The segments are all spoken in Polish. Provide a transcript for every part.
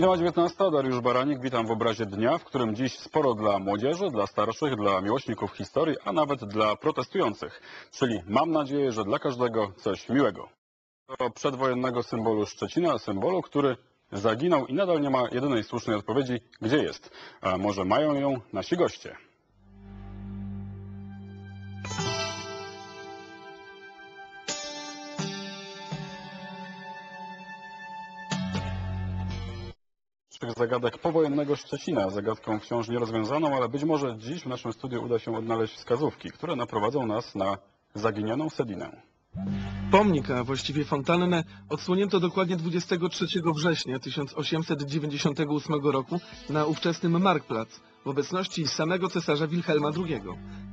Minęła 19, Dariusz Baranik, witam w obrazie dnia, w którym dziś sporo dla młodzieży, dla starszych, dla miłośników historii, a nawet dla protestujących. Czyli mam nadzieję, że dla każdego coś miłego. Przedwojennego symbolu Szczecina, symbolu, który zaginął i nadal nie ma jedynej słusznej odpowiedzi, gdzie jest. A może mają ją nasi goście. Zagadek powojennego Szczecina, zagadką wciąż nierozwiązaną, ale być może dziś w naszym studiu uda się odnaleźć wskazówki, które naprowadzą nas na zaginioną Sedinę. Pomnik, a właściwie fontannę, odsłonięto dokładnie 23 września 1898 roku na ówczesnym Marktplatz w obecności samego cesarza Wilhelma II.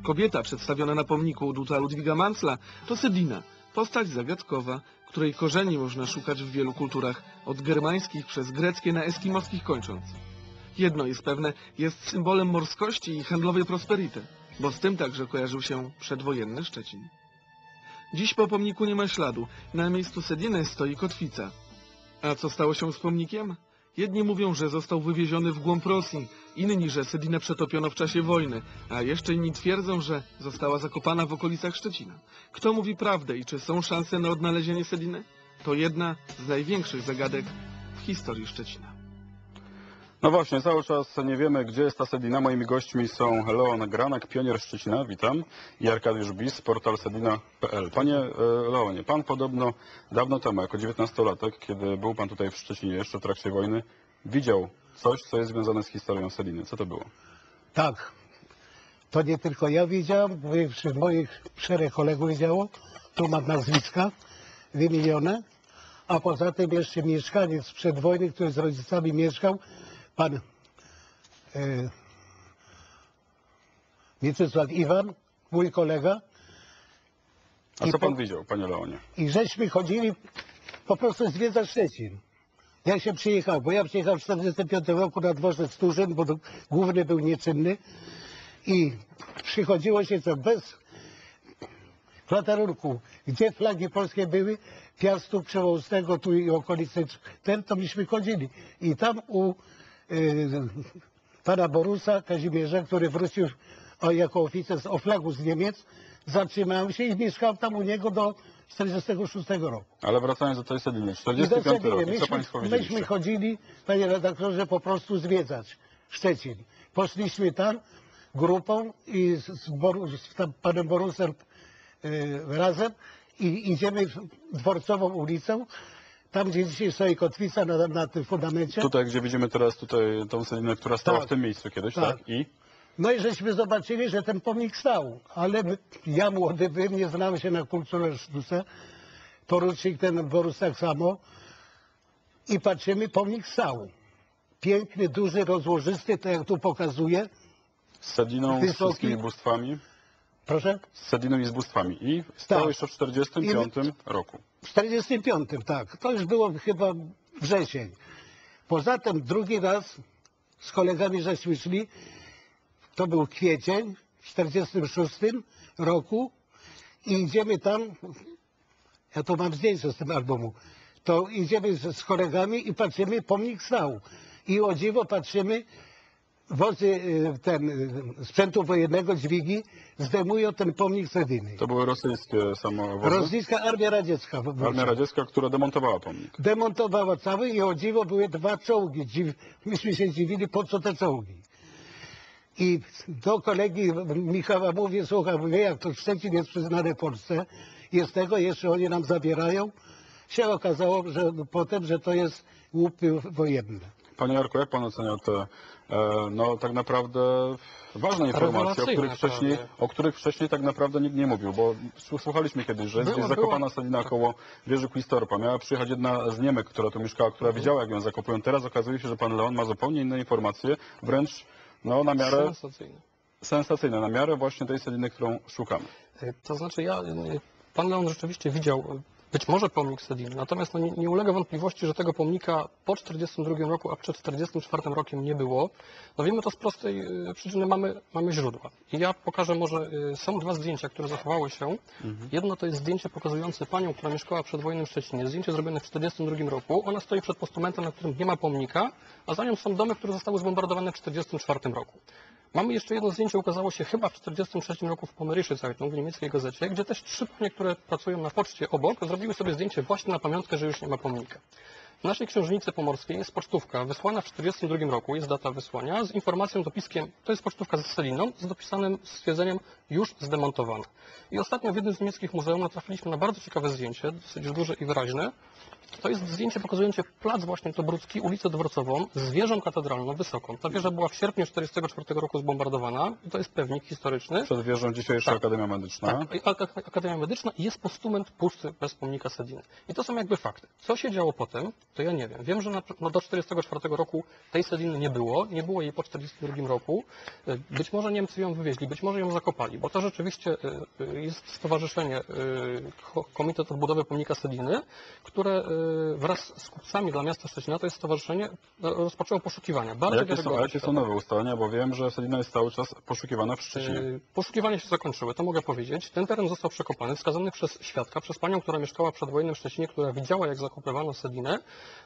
Kobieta przedstawiona na pomniku Duta Ludwiga Mansla to Sedina, postać zagadkowa, której korzeni można szukać w wielu kulturach, od germańskich przez greckie na eskimoskich kończąc. Jedno jest pewne, jest symbolem morskości i handlowej prosperity, bo z tym także kojarzył się przedwojenny Szczecin. Dziś po pomniku nie ma śladu. Na miejscu Sediny stoi kotwica. A co stało się z pomnikiem? Jedni mówią, że został wywieziony w głąb Rosji, inni, że Sedinę przetopiono w czasie wojny, a jeszcze inni twierdzą, że została zakopana w okolicach Szczecina. Kto mówi prawdę i czy są szanse na odnalezienie Sediny? To jedna z największych zagadek w historii Szczecina. No właśnie, cały czas nie wiemy, gdzie jest ta Sedina. Moimi gośćmi są Leon Granek, pionier Szczecina, witam, i Arkadiusz Bis, portal sedina.pl. Panie e, Leonie, pan podobno dawno temu, jako 19-latek, kiedy był pan tutaj w Szczecinie, jeszcze w trakcie wojny, widział coś, co jest związane z historią Sediny. Co to było? Tak. To nie tylko ja widziałem, wśród moich czterech kolegów widziało. Tu mam nazwiska wymienione. A poza tym jeszcze mieszkaniec przed wojny, który z rodzicami mieszkał, pan e, Mieczysław Iwan, mój kolega. A I co pan po- widział, panie Leonie? I żeśmy chodzili po prostu zwiedzać Szczecin. Jak się przyjechał, bo ja przyjechałem w 1945 roku na dworzec Turzyn, bo główny był nieczynny i przychodziło się co bez flatarunku, gdzie flagi polskie były, Piastu Przewołstego, tu i okolicy, ten to myśmy chodzili. I tam u y, pana Borusa Kazimierza, który wrócił jako oficer z Oflagu z Niemiec, zatrzymałem się i mieszkałem tam u niego do 46 roku. Ale wracając do tej Sediny, I 45 doceniłem. rok, co Myśmy, państwo myśmy chodzili, panie redaktorze, po prostu zwiedzać Szczecin. Poszliśmy tam grupą i z, z, Boru, z tam panem Borusem y, razem i idziemy dworcową ulicą, tam gdzie dzisiaj stoi kotwica na, na tym fundamencie. Tutaj, gdzie widzimy teraz tutaj tą Sedinę, która stała Tak. w tym miejscu kiedyś, Tak. tak? I? No i żeśmy zobaczyli, że ten pomnik stał, ale my, ja młody byłem, nie znałem się na kulturze sztuce, porucznik ten Borus tak samo i patrzymy, pomnik stał. Piękny, duży, rozłożysty, tak jak tu pokazuje. Z Sediną, z Wysoki. wszystkimi bóstwami? Proszę? Z Sediną i z bóstwami. I stał Tak. jeszcze w 45 roku. W 45, tak. To już było chyba wrzesień. Poza tym drugi raz z kolegami żeśmy szli, to był kwiecień w 46 roku i idziemy tam, ja to mam zdjęcie z tym albumu, to idziemy z, z kolegami i patrzymy, pomnik stał. I o dziwo patrzymy, wozy y, ten, y, sprzętu wojennego, dźwigi, zdejmują ten pomnik Sediny. To były rosyjskie samowozy. Rosyjska Armia Radziecka. Armia Radziecka, która demontowała pomnik. demontowała cały i o dziwo były dwa czołgi. Dziw... Myśmy się dziwili, po co te czołgi. I do kolegi Michała mówię, słuchaj, mówię, jak to Szczecin jest przyznany Polsce, jest tego, jeszcze oni nam zabierają. Się okazało, że potem, że to jest łupy wojenne. Panie Jarku, jak pan ocenia te, e, no tak naprawdę ważne informacje, o których, wcześniej, o których wcześniej tak naprawdę nikt nie mówił, bo słu- słuchaliśmy kiedyś, że jest Było, zakopana Tak. koło wieży Quistorpa. Miała przyjechać jedna z Niemek, która tu mieszkała, która widziała, jak ją zakopują. Teraz okazuje się, że pan Leon ma zupełnie inne informacje, wręcz no, na miarę Sensacyjne. sensacyjne, na miarę właśnie tej Sediny, którą szukamy. To znaczy ja, pan Leon rzeczywiście widział być może pomnik Sedin. Natomiast no, nie, nie ulega wątpliwości, że tego pomnika po 1942 roku, a przed 1944 rokiem nie było. No wiemy to z prostej y, przyczyny, mamy, mamy źródła. I ja pokażę może, y, są dwa zdjęcia, które zachowały się. Jedno to jest zdjęcie pokazujące panią, która mieszkała przed wojennym w Szczecinie. Zdjęcie zrobione w 1942 roku. Ona stoi przed postumentem, na którym nie ma pomnika, a za nią są domy, które zostały zbombardowane w 1944 roku. Mamy jeszcze jedno zdjęcie, ukazało się chyba w 1943 roku w Pomeryszy Zeitung, w niemieckiej gazecie, gdzie też trzy panie, które pracują na poczcie obok, zrobiły sobie zdjęcie właśnie na pamiątkę, że już nie ma pomnika. W naszej księżnicy pomorskiej jest pocztówka wysłana w 1942 roku, jest data wysłania, z informacją, dopiskiem, to jest pocztówka z Seliną, z dopisanym stwierdzeniem już zdemontowana. I ostatnio w jednym z niemieckich muzeum natrafiliśmy na bardzo ciekawe zdjęcie, dosyć duże i wyraźne. To jest zdjęcie pokazujące plac właśnie Tobrucki, ulicę Dworcową, z wieżą katedralną wysoką. Ta wieża była w sierpniu 1944 roku zbombardowana i to jest pewnik historyczny. Przed wieżą dzisiejsza Tak. Akademia Medyczna. Tak, Akademia Medyczna i jest postument pusty bez pomnika Sediny. I to są jakby fakty. Co się działo potem, to ja nie wiem. Wiem, że na, no do 1944 roku tej Sediny nie było, nie było jej po 1942 roku. Y, Być może Niemcy ją wywieźli, być może ją zakopali, bo to rzeczywiście y, y, jest stowarzyszenie, Ko- Komitet Odbudowy Pomnika Sediny, które wraz z kupcami dla miasta Szczecina, to jest stowarzyszenie, y, rozpoczęło poszukiwania. Bardzo jakie są, jakie są nowe ustalenia? Bo wiem, że Selina jest cały czas poszukiwana w Szczecinie. Yy, Poszukiwania się zakończyły, to mogę powiedzieć. Ten teren został przekopany, wskazany przez świadka, przez panią, która mieszkała przed wojennym Szczecinie, która widziała, jak zakopywano sedinę.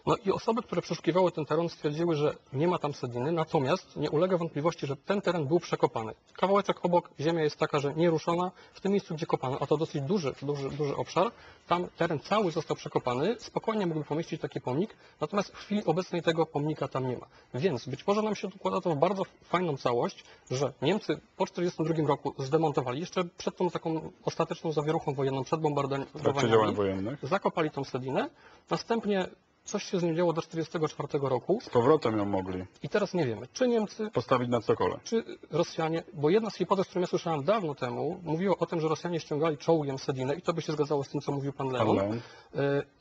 No i osoby, które przeszukiwały ten teren, stwierdziły, że nie ma tam sediny, natomiast nie ulega wątpliwości, że ten teren był przekopany. Kawałeczek obok, ziemia jest taka, że nieruszona. W tym miejscu, gdzie kopano, a to dosyć duży, duży, duży obszar, tam teren cały został przekopany, spokojnie mógłby pomieścić taki pomnik, natomiast w chwili obecnej tego pomnika tam nie ma. Więc być może nam się układa to w bardzo fajną całość, że Niemcy po 1942 roku zdemontowali, jeszcze przed tą taką ostateczną zawieruchą wojenną, przed wojennych. zakopali tą sedinę, następnie coś się z nią działo do 1944 roku. Z powrotem ją mogli i teraz nie wiemy, czy Niemcy, postawić na cokole. czy Rosjanie, bo jedna z hipotez, którą ja słyszałem dawno temu, mówiła o tym, że Rosjanie ściągali czołgiem sedinę i to by się zgadzało z tym, co mówił pan Leon, y,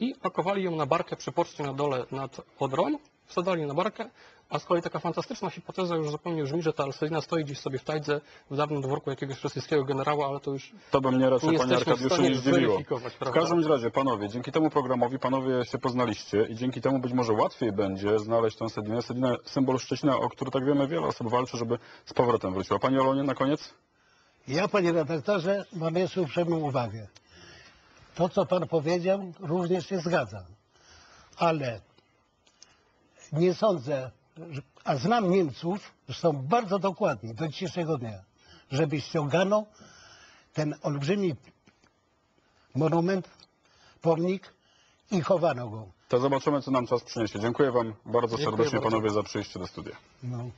i pakowali ją na barkę przy poczcie na dole nad Odrą, wsadzali na barkę, a z kolei taka fantastyczna hipoteza już zupełnie brzmi, że ta Alselina stoi gdzieś sobie w tajdze w dawnym dworku jakiegoś rosyjskiego generała, ale to już To by mnie nie raczej, panie jesteśmy w Arkadiuszu, nie zdziwiło. W każdym razie, panowie, dzięki temu programowi panowie się poznaliście i dzięki temu być może łatwiej będzie znaleźć tę Sedinę. Sedinę, symbol Szczecina, o który tak wiemy, wiele osób walczy, żeby z powrotem wróciła. Panie Olonie, na koniec? Ja, panie redaktorze, mam jeszcze uprzejmą uwagę. To, co pan powiedział, również się zgadzam. Ale nie sądzę, a znam Niemców, że są bardzo dokładni do dzisiejszego dnia, żeby ściągano ten olbrzymi monument, pomnik i chowano go. To zobaczymy, co nam czas przyniesie. Dziękuję wam bardzo Dziękuję serdecznie, bardzo. panowie, za przyjście do studia. No.